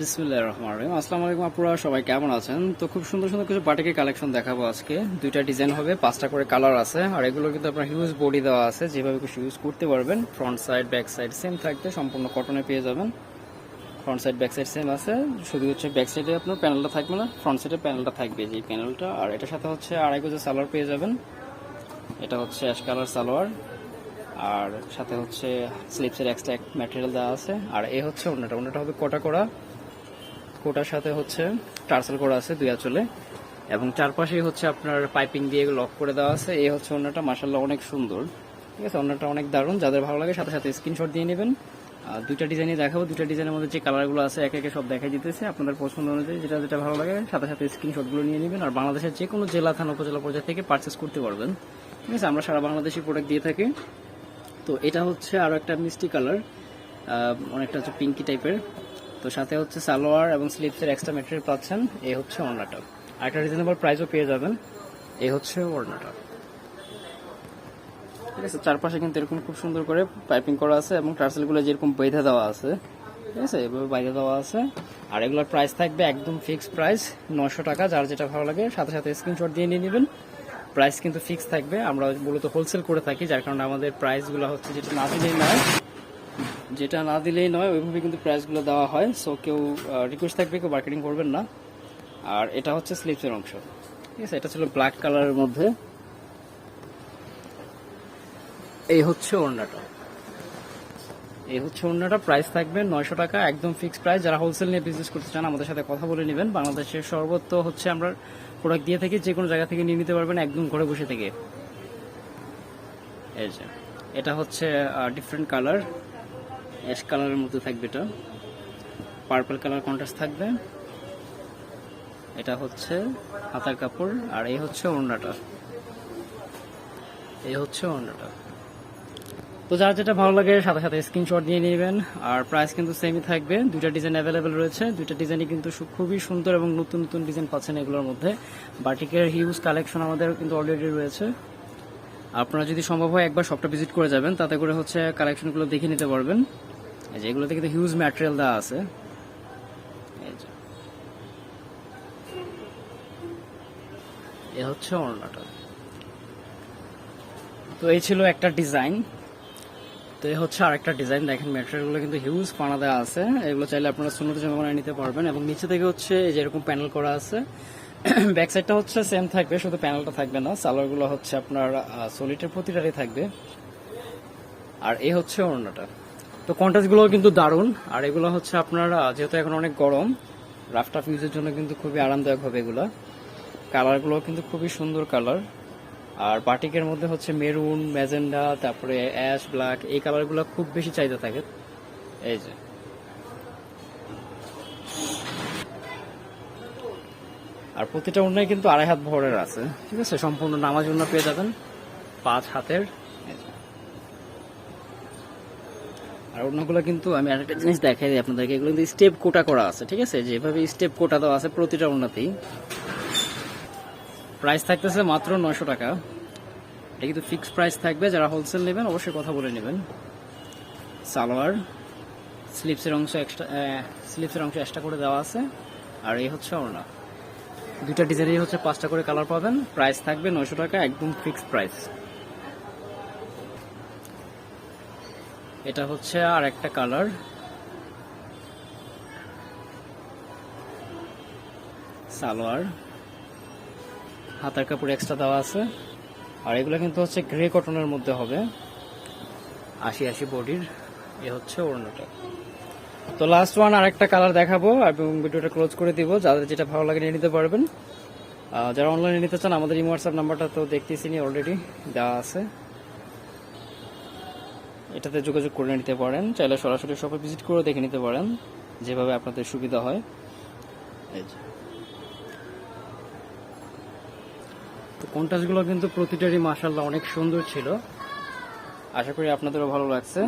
বিসমুল্লাহ রহমান রহিম। আসসালামু আলাইকুম আপুরা, সবাই কেমন আছেন? তো খুব সুন্দর সুন্দর কিছু বাটিকের কালেকশন দেখাবো আজকে। দুইটা ডিজাইন হবে, পাঁচটা করে কালার আছে। আর এগুলো কিন্তু আপনার হিউজ বডি দেওয়া আছে, যেভাবে কিছু ইউজ করতে পারবেন। Front side back side same থাকবে, সম্পূর্ণ কটনে পেয়ে যাবেন। Front side back side same আছে। শুধু হচ্ছে ব্যাক সাইডে আপনার প্যানেলটা থাকবে না ফ্রন্ট সাইডে প্যানেলটা থাকবে যে প্যানেলটা আর এটার সাথে হচ্ছে আড়াই গজের সালোয়ার পেয়ে যাবেন। এটা হচ্ছে অ্যাশ কালার সালোয়ার। আর সাথে হচ্ছে স্লিপসের এক্সট্রা ম্যাটেরিয়াল দেওয়া আছে। আর এ হচ্ছে অন্যটা অন্যটা হবে কোটা করা? কোটার সাথে হচ্ছে টার্সেল করা আছে দুই আঁচলে। এবং চারপাশেই হচ্ছে আপনার পাইপিং দিয়ে লক করে দেওয়া আছে। এই হচ্ছে অন্যটা মাসাল্লাহ অনেক সুন্দর। ঠিক আছে, অন্যটা অনেক দারুণ। যাদের ভালো লাগে সাথে সাথে স্ক্রিনশট দিয়ে নেবেন। আর দুইটা ডিজাইনই দেখাবো। দুইটা ডিজাইনের মধ্যে যে কালারগুলো আছে, একে একে সব দেখাই দিতেছে। আপনাদের পছন্দ অনুযায়ী যেটা যেটা ভালো লাগে, সাথে সাথে স্ক্রিনশটগুলো নিয়ে নেবেন। আর বাংলাদেশের যে কোনো জেলা, থানা, উপজেলা পর্যায়ে থেকে পারচেস করতে পারবেন। ঠিক আছে, আমরা সারা বাংলাদেশি প্রোডাক্ট দিয়ে থাকি। তো এটা হচ্ছে আরও একটা মিষ্টি কালার অনেকটা হচ্ছে পিঙ্কি টাইপের তো সাথে হচ্ছে সালোয়ার এবং স্লিপসের এক্সট্রা মেটেরিয়াল পাচ্ছেন। এই হচ্ছে ওড়নাটা। আর একটা রিজনেবল প্রাইসও পেয়ে যাবেন। এই হচ্ছে ওড়নাটা। ঠিক আছে, চারপাশে কিন্তু এরকম খুব সুন্দর করে পাইপিং করা আছে এবং টার্সেলগুলো যেরকম বেঁধে দেওয়া আছে। ঠিক আছে, এভাবে বাইরে দেওয়া আছে। আর এগুলোর প্রাইস থাকবে একদম ফিক্সড প্রাইস নশো টাকা। যার যেটা ভালো লাগে, সাথে সাথে স্ক্রিনশট দিয়ে নিয়ে নেবেন। প্রাইস কিন্তু ফিক্স থাকবে। আমরা মূলত হোলসেল করে থাকি, যার কারণে আমাদের প্রাইসগুলো হচ্ছে যেটা না দিলেই নয়। যেটা না দিলেই নয়, ওইভাবে কিন্তু প্রাইসগুলো দেওয়া হয়। সো কেউ রিকোয়েস্ট থাকবে, কেউ মার্কেটিং করবেন না। আর এটা হচ্ছে স্লিপসের অংশ। ঠিক আছে, এটা ছিল ব্ল্যাক কালারের মধ্যে। এই হচ্ছে ওড়নাটা। এই হচ্ছে অন্যটা প্রাইস থাকবে নয়শো টাকা, একদম ফিক্সড প্রাইস যারা হোলসেল নিয়ে বিজনেস করতে চান, আমাদের সাথে কথা বলে নেবেন। বাংলাদেশের সর্বত্র হচ্ছে আমরা প্রোডাক্ট দিয়ে থাকি, যে কোনো জায়গা থেকে নিয়ে নিতে পারবেন, একদম ঘরে বসে থেকে। এই যে, এটা হচ্ছে ডিফারেন্ট কালার অ্যাশ কালারের মধ্যে থাকবে এটা। পার্পল কালার কন্ট্রাস্ট থাকবে। এটা হচ্ছে হাতার কাপড় আর এই হচ্ছে ওড়নাটা। এই হচ্ছে ওড়নাটা। তো যার যেটা ভালো লাগে, সাথে সাথে স্ক্রিনশট নিয়ে নেবেন। আর প্রাইস কিন্তু সেমই থাকবে। দুইটা ডিজাইন অ্যাভেলেবেল রয়েছে। দুইটা ডিজাইনই কিন্তু খুবই সুন্দর এবং নতুন নতুন ডিজাইন পাচ্ছেন এগুলোর মধ্যে। বাটিকের হিউজ কালেকশন আমাদের কিন্তু অলরেডি রয়েছে। আপনারা যদি সম্ভব হয় একবার শপটা ভিজিট করে যাবেন। তাতে করে হচ্ছে কালেকশনগুলো দেখে নিতে পারবেন। এই যে এগুলোতে কিন্তু হিউজ ম্যাটেরিয়াল দেওয়া আছে। এ হচ্ছে ওড়নাটা তো এই ছিল একটা ডিজাইন তো এই হচ্ছে আরেকটা ডিজাইন দেখেন ম্যাটেরিয়ালগুলো কিন্তু হিউজ পানা দেওয়া আছে। এগুলো চাইলে আপনারা সুন্নতে জমা বানিয়ে নিতে পারবেন। এবং নিচে থেকে হচ্ছে এই যে এরকম প্যানেল করা আছে। ব্যাক সাইডটা হচ্ছে সেম থাকবে, শুধু প্যানেলটা থাকবে না। সালোয়ারগুলো হচ্ছে আপনার সলিটের প্রতিটারই থাকবে। আর এই হচ্ছে ওড়নাটা তো কন্ট্রাস্টগুলো কিন্তু দারুণ। আর এগুলো হচ্ছে আপনার যেহেতু এখন অনেক গরম রাফ টাফ ইউজের জন্য কিন্তু খুবই আরামদায়ক হবে এগুলো। কালারগুলো কিন্তু খুবই সুন্দর কালার আর বাটিকের মধ্যে হচ্ছে মেরুন ম্যাজেন্ডা তারপরে অ্যাশ ব্ল্যাক এই কালারগুলো খুব বেশি চাহিদা থাকে। এই যে। আর প্রতিটা উন্নয় কিন্তু আড়াই হাত ভরের আছে, ঠিক আছে? সম্পূর্ণ নামাজ উন্না পেয়ে যাবেন, পাঁচ হাতের এই যে। আর অন্যগুলো কিন্তু আমি আরেকটা জিনিস দেখাই দিই আপনাদেরকে। এগুলো কিন্তু স্টেপ কোটা করা আছে, ঠিক আছে? যেভাবে স্টেপ কোটা দেওয়া আছে প্রতিটা উন্নতেই প্রাইস থাকতেছে মাত্র নয়শো টাকা। এটা কিন্তু ফিক্সড প্রাইস থাকবে, যারা হোলসেল নেবেন অবশ্যই কথা বলে নেবেন। সালোয়ার স্লিপসের অংশ এক্সট্রা স্লিপসের অংশ এক্সট্রা করে দেওয়া আছে। আর এই হচ্ছে ওড়না। দুইটা ডিজাইনই হচ্ছে পাঁচটা করে কালার পাবেন। প্রাইস থাকবে নয়শো টাকা, একদম ফিক্সড প্রাইস এটা হচ্ছে আর একটা কালার। সালোয়ার। হাতার কাপড় এক্সট্রা দেওয়া আছে। আর এগুলো কিন্তু হচ্ছে গ্রে কটনের মধ্যে হবে। আশি আশি বডির। এ হচ্ছে ওড়নাটা। তো লাস্ট ওয়ান আর একটা কালার দেখাবো এবং ভিডিওটা ক্লোজ করে দিব। যাদের যেটা ভালো লাগে নিয়ে নিতে পারবেন। যারা অনলাইনে নিতে চান, আমাদের ইমো হোয়াটসঅ্যাপ নাম্বারটা তো দেখতেছি অলরেডি দেওয়া আছে। এটাতে যোগাযোগ করে নিতে পারেন। চাইলে সরাসরি শপে ভিজিট করে দেখে নিতে পারেন, যেভাবে আপনাদের সুবিধা হয়। এই যে। তো কন্টাসগুলো কিন্তু প্রতিটারই মাসাল্লাহ অনেক সুন্দর ছিল। আশা করি আপনাদেরও ভালো লাগছে।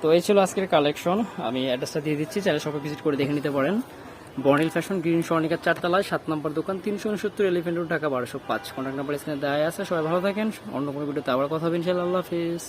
তো এই ছিল আজকের কালেকশন আমি অ্যাড্রেসটা দিয়ে দিচ্ছি, চাইলে সবাই ভিজিট করে দেখে নিতে পারেন। বর্নিল ফ্যাশন গ্রিন স্বর্ণিকার চারতলায়, সাত নম্বর দোকান, তিনশো উনসত্তর এলিফেন্ট রোড ঢাকা, বারোশো পাঁচ। কন্ট্যাক্ট নাম্বার স্ক্রিনে দেওয়া আছে। সবাই ভালো থাকেন। অন্য কোনো ভিডিওতে আবার কথা হবে, ইনশাআল্লাহ। আল্লাহ হাফিজ।